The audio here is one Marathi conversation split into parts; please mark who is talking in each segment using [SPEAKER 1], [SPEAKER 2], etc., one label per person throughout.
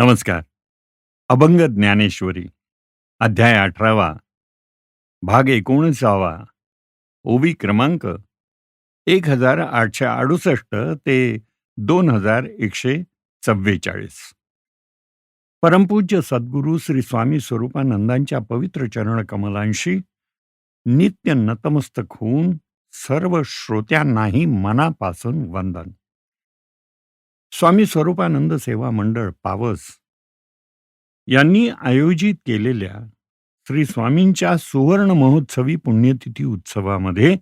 [SPEAKER 1] नमस्कार. अभंग ज्ञानेश्वरी अध्याय अठरावा भाग एकोणीसावा ओवी क्रमांक एक हजार आठशे अडुसष्ट ते दोन हजार एकशे चव्वेचाळीस परमपूज्य सद्गुरू श्री स्वामी स्वरूपानंदांच्या पवित्र चरण कमलांशी नित्य नतमस्तक होऊन सर्व श्रोत्यांनाही मनापासून वंदन. स्वामी स्वरूपानंद सेवा मंडळ पावस यांनी आयोजित केलेल्या श्री स्वामींच्या सुवर्ण महोत्सवी पुण्यतिथी उत्सवामध्ये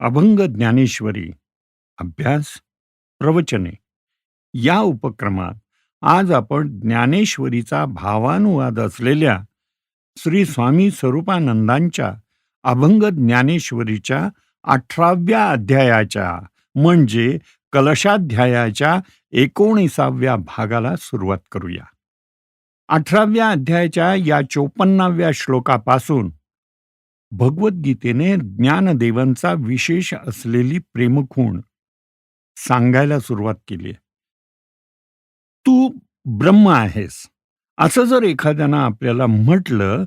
[SPEAKER 1] अभंग ज्ञानेश्वरी अभ्यास प्रवचने या उपक्रमात आज आपण ज्ञानेश्वरीचा भावानुवाद असलेल्या श्री स्वामी स्वरूपानंदांच्या अभंग ज्ञानेश्वरीच्या अठराव्या अध्यायाच्या म्हणजे कलशाध्यायाच्या एकोणीसाव्या भागाला सुरुवात करूया. अठराव्या अध्यायाच्या या चोपन्नाव्या श्लोकापासून भगवद्गीतेने ज्ञानदेवांचा विशेष असलेली प्रेमखूण सांगायला सुरुवात केली तू ब्रह्म आहेस. असं जर एखाद्यानं आपल्याला म्हटलं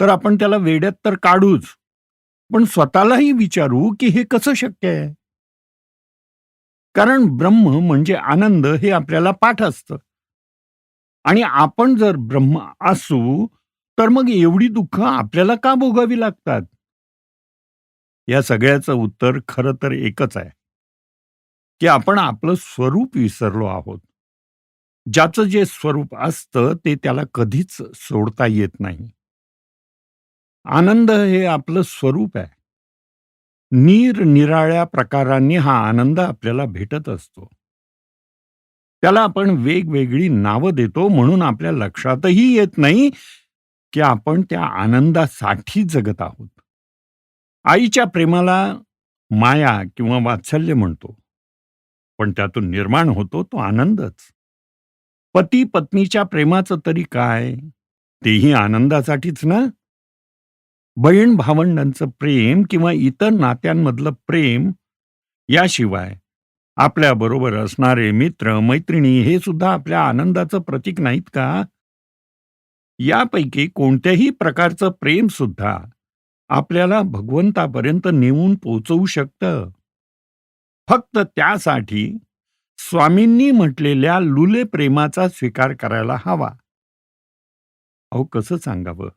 [SPEAKER 1] तर आपण त्याला वेड्यात तर काढूच. पण स्वतःलाही विचारू की हे कसं शक्य आहे? कारण ब्रह्म म्हणजे आनंद हे आपल्याला पाठ असतं. आणि आपण जर ब्रह्म असू तर मग एवढी दुःख आपल्याला का भोगावी लागतात? या सगळ्याचं उत्तर खरं तर एकच आहे. की आपण आपलं स्वरूप विसरलो आहोत. ज्याचं जे स्वरूप असतं ते त्याला कधीच सोडता येत नाही. आनंद हे आपलं स्वरूप आहे. निरनिराळ्या प्रकारांनी हा आनंद आपल्याला भेटत असतो. त्याला आपण वेगवेगळी नावं देतो म्हणून आपल्या लक्षातही येत नाही की आपण त्या आनंदासाठी जगत आहोत. आईच्या प्रेमाला माया किंवा वात्सल्य म्हणतो. पण त्यातून निर्माण होतो तो आनंदच. पती पत्नीच्या प्रेमाचं तरी काय? तेही आनंदासाठीच ना? बहीण भावंडांचं प्रेम किंवा इतर नात्यांमधलं प्रेम याशिवाय आपल्याबरोबर असणारे मित्र मैत्रिणी हे सुद्धा आपल्या आनंदाचं प्रतीक नाहीत का? यापैकी कोणत्याही प्रकारचं प्रेम सुद्धा आपल्याला भगवंतापर्यंत नेऊन पोचवू शकतं. फक्त त्यासाठी स्वामींनी म्हटलेल्या लुले प्रेमाचा स्वीकार करायला हवा. अहो कसं सांगावं?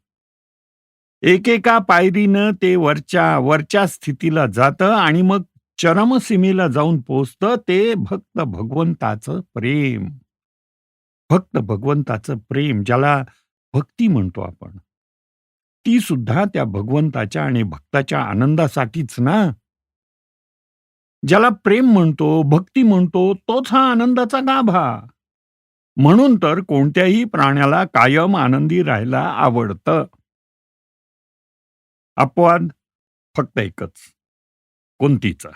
[SPEAKER 1] एकेका पायरीनं ते वरच्या वरच्या स्थितीला जातं आणि मग चरमसीमेला जाऊन पोचतं ते भक्त भगवंताचं प्रेम. भक्त भगवंताचं प्रेम ज्याला भक्ती म्हणतो आपण. ती सुद्धा त्या भगवंताच्या आणि भक्ताच्या आनंदासाठीच ना? ज्याला प्रेम म्हणतो भक्ती म्हणतो तोच हा आनंदाचा गाभा. म्हणून तर कोणत्याही प्राण्याला कायम आनंदी राहायला आवडतं. अपवाद फक्त एकच कोणतीचा?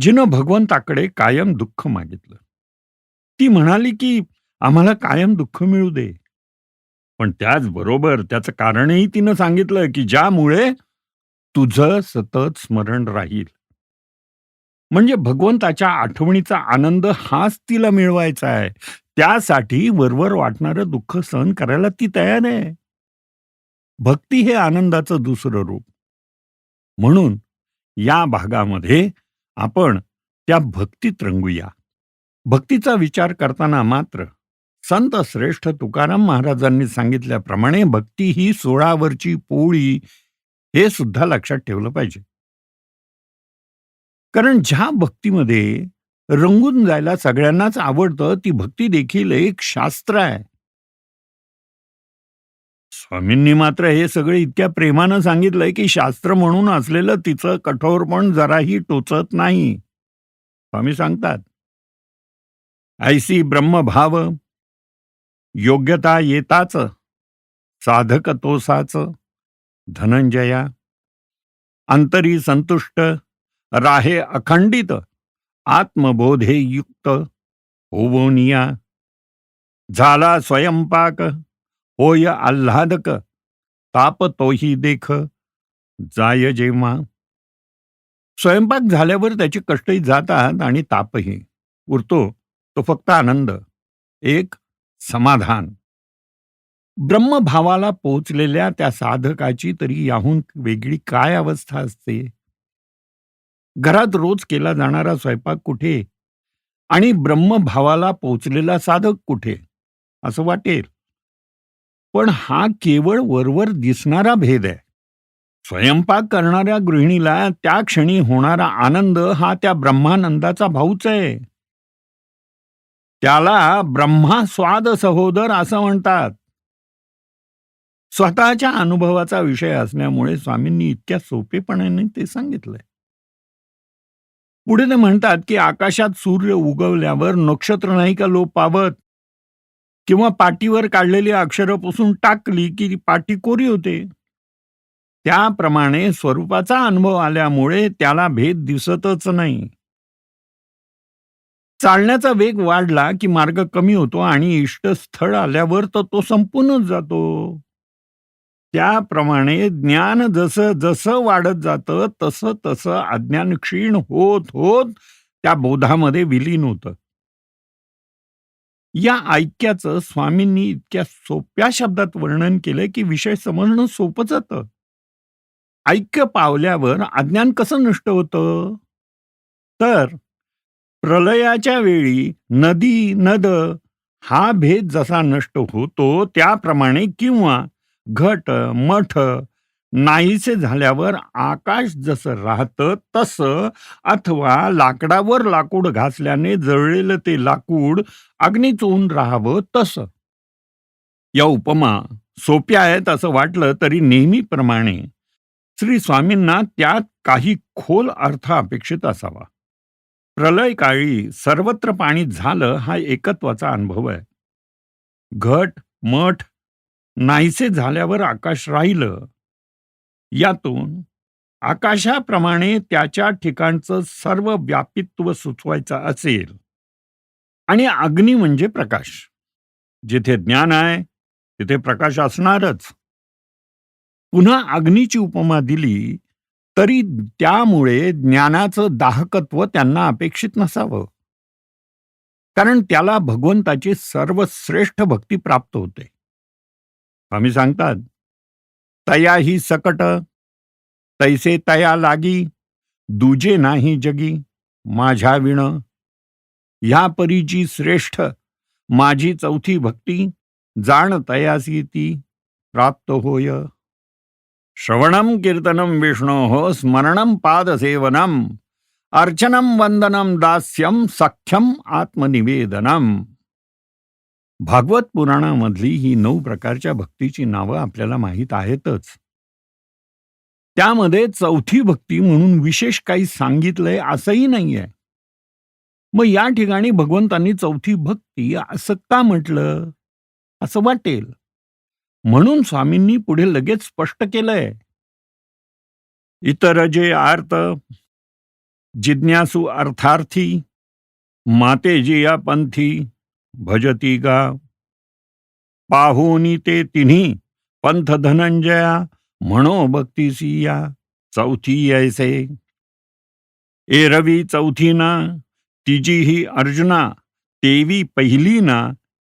[SPEAKER 1] जिनं भगवंताकडे कायम दुःख मागितलं. ती म्हणाली की आम्हाला कायम दुःख मिळू दे. पण त्याचबरोबर त्याचं कारणही तिनं सांगितलं की ज्यामुळे तुझं सतत स्मरण राहील. म्हणजे भगवंताच्या आठवणीचा आनंद हाच तिला मिळवायचा आहे. त्यासाठी वरवर वाटणारं दुःख सहन करायला ती तयार आहे. भक्ती हे आनंदाचं दुसरं रूप. म्हणून या भागामध्ये आपण त्या भक्तीत रंगूया. भक्तीचा विचार करताना मात्र संत श्रेष्ठ तुकाराम महाराजांनी सांगितल्याप्रमाणे भक्ती ही सोळावरची पोळी हे सुद्धा लक्षात ठेवलं पाहिजे. कारण ज्या भक्तीमध्ये रंगून जायला सगळ्यांनाच आवडतं ती भक्ती देखील एक शास्त्र आहे. स्वामींनी मात्र हे सगळे इतक्या प्रेमानं सांगितलंय की शास्त्र म्हणून असलेलं तिचं कठोरपण जराही टोचत नाही. स्वामी सांगतात ऐसी ब्रह्मभाव योग्यता येताच साधक तोसाच धनंजया अंतरी संतुष्ट राहे अखंडित आत्मबोधे युक्त होवोनिया झाला स्वयंपाक होय आल्हादक ताप तोही देख जाय जेव्हा. स्वयंपाक झाल्यावर त्याचे कष्टही जातात आणि तापही. उरतो तो फक्त आनंद. एक समाधान. ब्रह्मभावाला पोचलेल्या त्या साधकाची तरी याहून वेगळी काय अवस्था असते? घरात रोज केला जाणारा स्वयंपाक कुठे? आणि ब्रह्मभावाला पोचलेला साधक कुठे? असं वाटेल. पण हा केवळ वरवर दिसणारा भेद आहे. स्वयंपाक करणाऱ्या गृहिणीला त्या क्षणी होणारा आनंद हा त्या ब्रह्मानंदाचा भाऊच आहे. त्याला ब्रह्मा स्वाद सहोदर असं म्हणतात. स्वतःच्या अनुभवाचा विषय असल्यामुळे स्वामींनी इतक्या सोपेपणाने ते सांगितलंय. पुढे ते म्हणतात की आकाशात सूर्य उगवल्यावर नक्षत्र नाही का लोप पावत किंवा पाटीवर काढलेली अक्षरं पुसून टाकली की ती पाटी कोरी होते. त्याप्रमाणे स्वरूपाचा अनुभव आल्यामुळे त्याला भेद दिसतच नाही. चालण्याचा वेग वाढला की मार्ग कमी होतो आणि इष्टस्थळ आल्यावर तर तो संपूनच जातो. त्याप्रमाणे ज्ञान जसं जसं वाढत जातं तसं तसं अज्ञान क्षीण होत होत त्या बोधामध्ये विलीन होतं. या ऐक्याचं स्वामींनी इतक्या सोप्या शब्दात वर्णन केलं की विषय समजणं सोपं जातं. ऐक्य पावल्यावर अज्ञान कसं नष्ट होतं? तर प्रलयाच्या वेळी नदी नद हा भेद जसा नष्ट होतो त्याप्रमाणे किंवा घट मठ नाहीसे झाल्यावर आकाश जसं राहतं तसं अथवा लाकडावर लाकूड घासल्याने जळलेलं ते लाकूड अग्नीचून राहावं तसं. या उपमा सोप्या आहेत असं वाटलं तरी नेहमीप्रमाणे श्री स्वामींना त्यात काही खोल अर्थ अपेक्षित असावा. प्रलय काळी सर्वत्र पाणी झालं हा एकत्वाचा अनुभव आहे. घट मठ नाहीसे झाल्यावर आकाश राहिलं यातून आकाशाप्रमाणे त्याच्या ठिकाणचं सर्व व्यापित्व सुचवायचं असेल. आणि अग्नी म्हणजे प्रकाश. जिथे ज्ञान आहे तिथे प्रकाश असणारच. पुन्हा अग्नीची उपमा दिली तरी त्यामुळे ज्ञानाचं दाहकत्व त्यांना अपेक्षित नसावं. कारण त्याला भगवंताची सर्वश्रेष्ठ भक्ती प्राप्त होते. आम्ही सांगतात तया ही सकट तैसे तया लागी दुजे नाही जगी माझ्या विण. ह्या परीची श्रेष्ठ माझी चौथी भक्ती जाण तयासी ती प्राप्त होय. श्रवणम कीर्तनम विष्णो स्मरणम पादसेवनम अर्चनम वंदनम दास्यम सख्यम आत्मनिवेदनम भागवत पुराणामधली ही नऊ प्रकारच्या भक्तीची नावं आपल्याला माहीत आहेतच. त्यामध्ये चौथी भक्ती म्हणून विशेष काही सांगितलंय असंही नाहीये. मग या ठिकाणी भगवंतांनी चौथी भक्ती असं का म्हटलं असं वाटेल. म्हणून स्वामींनी पुढे लगेच स्पष्ट केलंय. इतर जे आर्त जिज्ञासू अर्थार्थी मातेजी या पंथी भजती गा। पाहुनी ते तिन्ही पंथ धनंजया म्हणो भक्तीसिया चौथी ऐसे। ए रवी चौथी ना तिजी ही अर्जुना तेवी पहिली ना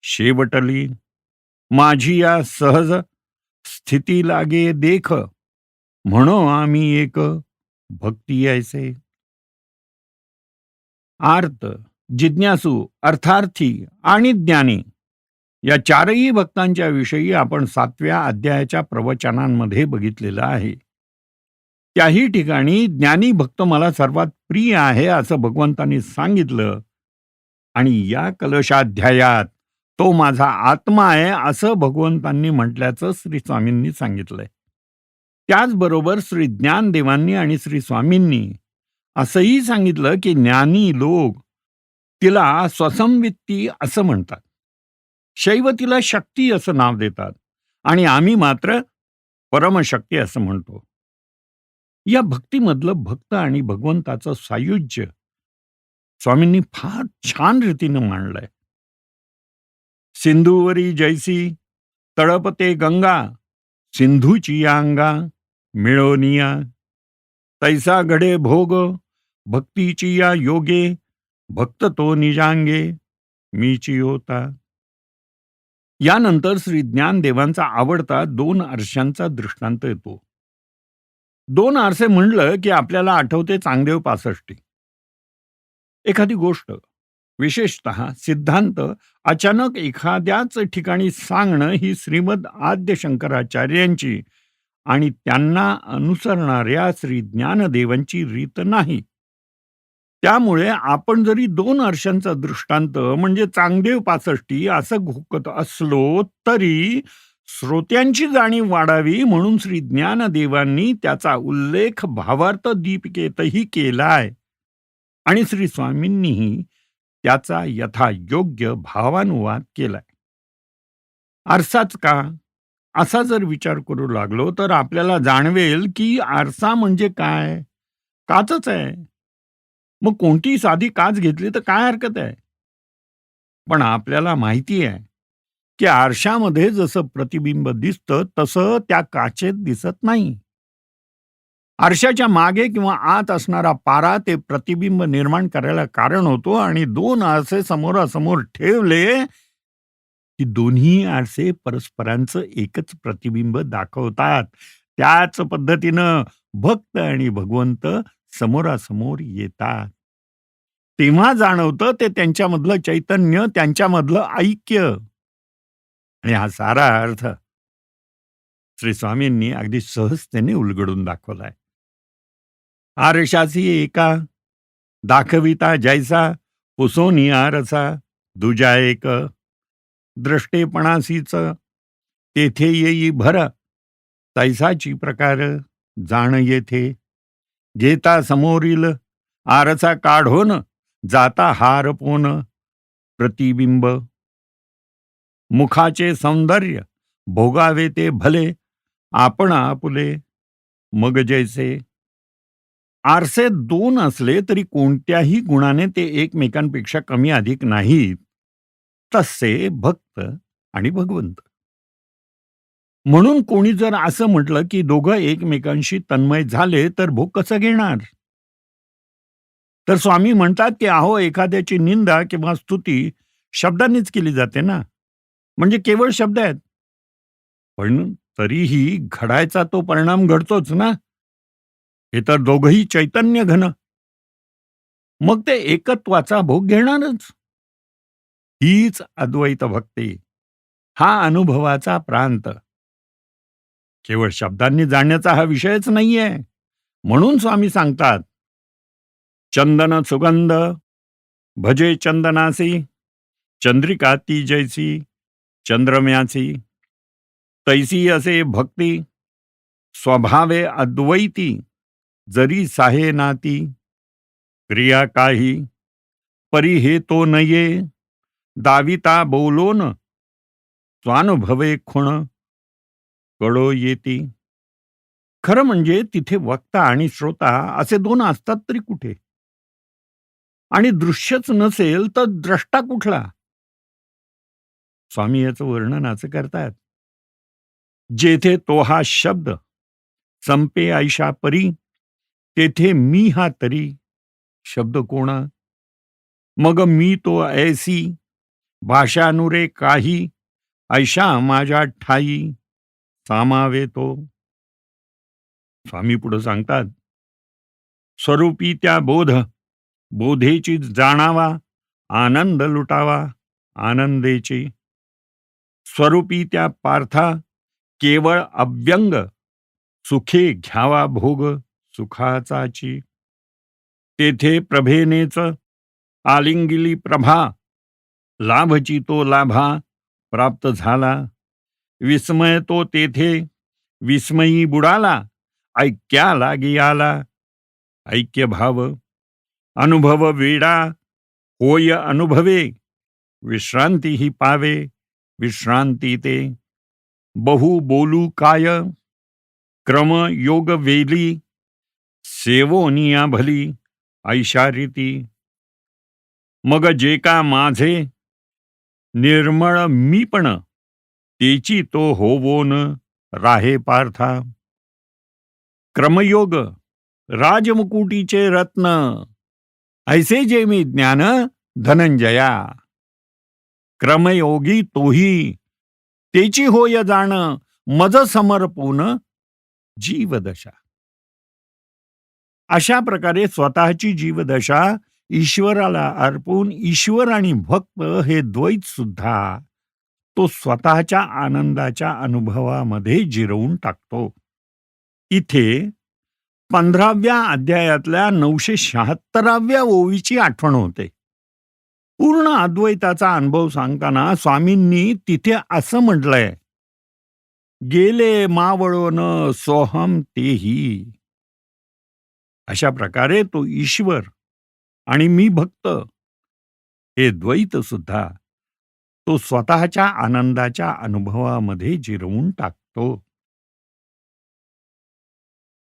[SPEAKER 1] शेवटली। माझी या सहज स्थिती लागे देख म्हणो आम्ही एक भक्ती ऐसे। आर्त जिज्ञासू अर्थार्थी आणि ज्ञानी या चारही भक्तांच्या विषयी आपण सातव्या अध्यायाच्या प्रवचनांमध्ये बघितलेलं आहे. त्याही ठिकाणी ज्ञानी भक्त मला सर्वात प्रिय आहे असं भगवंतांनी सांगितलं आणि या कलशाध्यायात तो माझा आत्मा आहे असं भगवंतांनी म्हटल्याचं श्री स्वामींनी सांगितलंय. त्याचबरोबर श्री ज्ञानदेवांनी आणि श्री स्वामींनी असंही सांगितलं की ज्ञानी लोक तिला स्वसंवित्ती असं म्हणतात. शैव तिला शक्ती असं नाव देतात आणि आम्ही मात्र परमशक्ती असं म्हणतो. या भक्तीमधलं भक्त आणि भगवंताचं सायुज्य स्वामींनी फार छान रीतीनं मांडलंय. सिंधुवरी जैसी तळपते गंगा सिंधूची अंगा मिळोनिया तैसा घडे भोग भक्तीची या योगे भक्त तो निजांगे मीची होता. यानंतर श्री ज्ञानदेवांचा आवडता दोन आरशांचा दृष्टांत येतो. दोन आरसे म्हणलं की आपल्याला आठवते चांगदेव पासष्टी. एखादी गोष्ट विशेषत सिद्धांत अचानक एखाद्याच ठिकाणी सांगणं ही श्रीमद आद्य शंकराचार्यांची आणि त्यांना अनुसरणाऱ्या श्री ज्ञानदेवांची रीत नाही. त्यामुळे आपण जरी दोन आरशांचा दृष्टांत म्हणजे चांगदेव पासष्टी असं घोकत असलो तरी श्रोत्यांची जाणीव वाढावी म्हणून श्री ज्ञानदेवांनी त्याचा उल्लेख भावार्थ दीपिकेतही केलाय. आणि श्री स्वामींनीही त्याचा यथायोग्य भावानुवाद केलाय. आरसाच का? असा जर विचार करू लागलो तर आपल्याला जाणवेल की आरसा म्हणजे काय? काचच आहे. मग कोणती साधी काच घेतली तर काय हरकत आहे? पण आपल्याला माहिती आहे की आरशामध्ये जसं प्रतिबिंब दिसतं तसं त्या काचेत दिसत नाही. आरशाच्या मागे किंवा आत असणारा पारा ते प्रतिबिंब निर्माण करायला कारण होतो आणि दोन आरसे समोरासमोर ठेवले की दोन्ही आरसे परस्परांचं एकच प्रतिबिंब दाखवतात. त्याच पद्धतीनं भक्त आणि भगवंत समोरासमोर येतात. तेव्हा जाणवतं ते त्यांच्यामधलं चैतन्य त्यांच्यामधलं ऐक्य. आणि हा सारा अर्थ श्री स्वामींनी अगदी सहजतेने उलगडून दाखवलाय. आरशासी एका दाखविता जैसा पुसोनी आरसा दुजा एक द्रष्टेपणासीच तेथे येई भर तैसाची प्रकार जाण येथे घेता समोरील आरसा काढून जाता हार पोन प्रतिबिंब. मुखाचे सौंदर्य भोगावे ते भले आपण आपुले मग जैसे. आरसे दोन असले तरी कोणत्याही गुणाने ते एकमेकांपेक्षा कमी अधिक नाहीत. तसे भक्त आणि भगवंत. म्हणून कोणी जर असं म्हटलं की दोघं एकमेकांशी तन्मय झाले तर भोग कसं घेणार? तर स्वामी म्हणतात की अहो एखाद्याची निंदा किंवा स्तुती शब्दांनीच केली जाते ना? म्हणजे केवळ शब्द आहेत. पण तरीही घडायचा तो परिणाम घडतोच ना? हे तर दोघही चैतन्य घन. मग ते एकत्वाचा भोग घेणारच. हीच अद्वैत भक्ती. हा अनुभवाचा प्रांत. केवळ शब्दांनी जाणण्याचा हा विषयच नाहीये. म्हणून स्वामी सांगतात चंदन सुगंध भजे चंदनासी चंद्रिका ती जैसी चंद्रम्याची तैसी असे भक्ती स्वभावे अद्वैती जरी साहे नाती क्रिया काही परी हे तो नये दाविता बोलोन स्वानुभवे खुण कळो येती खरं म्हणजे तिथे वक्ता आणि श्रोता असे दोन असतात तरी कुठे? आणि दृश्यच नसेल तर द्रष्टा कुठला? स्वामी याचं वर्णन असं करतात. जेथे तो हा शब्द संपे ऐशा परी तेथे मी हा तरी. शब्द कोण? मग मी तो ऐसी भाषानुरे काही ऐशा माझ्या ठाई. सामावे तो. स्वामी पुढे सांगतात स्वरूपी त्या बोध बोधेची जाणावा आनंद लुटावा आनंदेची. स्वरूपी त्या पार्था केवळ अव्यंग सुखे घ्यावा भोग सुखाचाची. तेथे प्रभेनेच आलिंगिली प्रभा लाभची तो लाभा प्राप्त झाला. विस्मय तो तेथे. विस्मयी बुडाला ऐक्या लागी आला. ऐक्य भाव अनुभव वेडा होय अनुभवे. विश्रांती ही पावे विश्रांती ते. बहु बोलू काय? क्रम योग वेली सेवोनिया भली ऐशारिती. मग जे का माझे निर्मळ मीपण तेची तो होवोन राहे पार्था। क्रमयोग राजमुकुटीचे रत्न ऐसे जे मी ज्ञान धनंजया। क्रमयोगी तोही तेची होय जाण मज समर्पून जीवदशा। अशा प्रकारे स्वतःची जीवदशा ईश्वराला अर्पून ईश्वर आणि भक्त हे द्वैत सुद्धा तो स्वतःच्या आनंदाच्या अनुभवामध्ये जिरवून टाकतो. इथे पंधराव्या अध्यायातल्या नऊशे शहात्तराव्या ओवीची आठवण होते. पूर्ण अद्वैताचा अनुभव सांगताना स्वामींनी तिथे असं म्हटलंय गेले मावळोन सोहम तेही. अशा प्रकारे तो ईश्वर आणि मी भक्त हे द्वैत सुद्धा तो स्वतःच्या आनंदाच्या अनुभवामध्ये जिरवून टाकतो.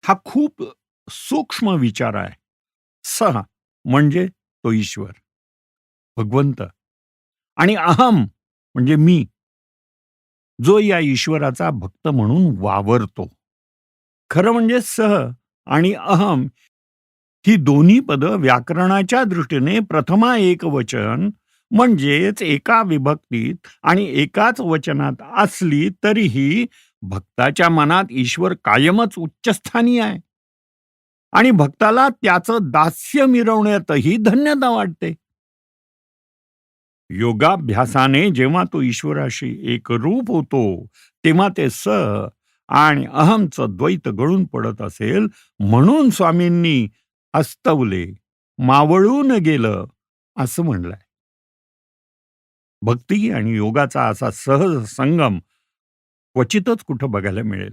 [SPEAKER 1] हा खूप सूक्ष्म विचार आहे. स म्हणजे तो ईश्वर भगवंत आणि अहम म्हणजे मी जो या ईश्वराचा भक्त म्हणून वावरतो. खरं म्हणजे सह आणि अहम ही दोन्ही पदं व्याकरणाच्या दृष्टीने प्रथमा एक वचन म्हणजेच एका विभक्तीत आणि एकाच वचनात असली तरीही भक्ताच्या मनात ईश्वर कायमच उच्चस्थानी आहे. आणि भक्ताला त्याचं दास्य मिरवण्यातही धन्यता वाटते. योगाभ्यासाने जेव्हा तो ईश्वराशी एकरूप होतो तेव्हा ते स आणि अहमचं द्वैत गळून पडत असेल म्हणून स्वामींनी अस्तवले मावळून गेलं असं म्हणलंय. भक्ती आणि योगाचा असा सहज संगम क्वचितच कुठं बघायला मिळेल.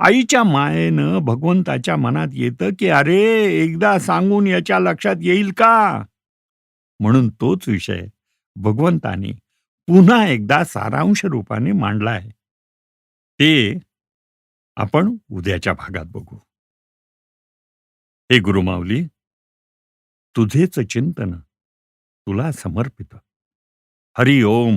[SPEAKER 1] आईच्या मायेनं भगवंताच्या मनात येतं की अरे एकदा सांगून याच्या लक्षात येईल का? म्हणून तोच विषय भगवंताने पुन्हा एकदा सारांश रूपाने मांडलाय ते आपण उद्याच्या भागात बघू. हे गुरुमावली तुझेच चिंतन. तुला समर्पित. हरि ओम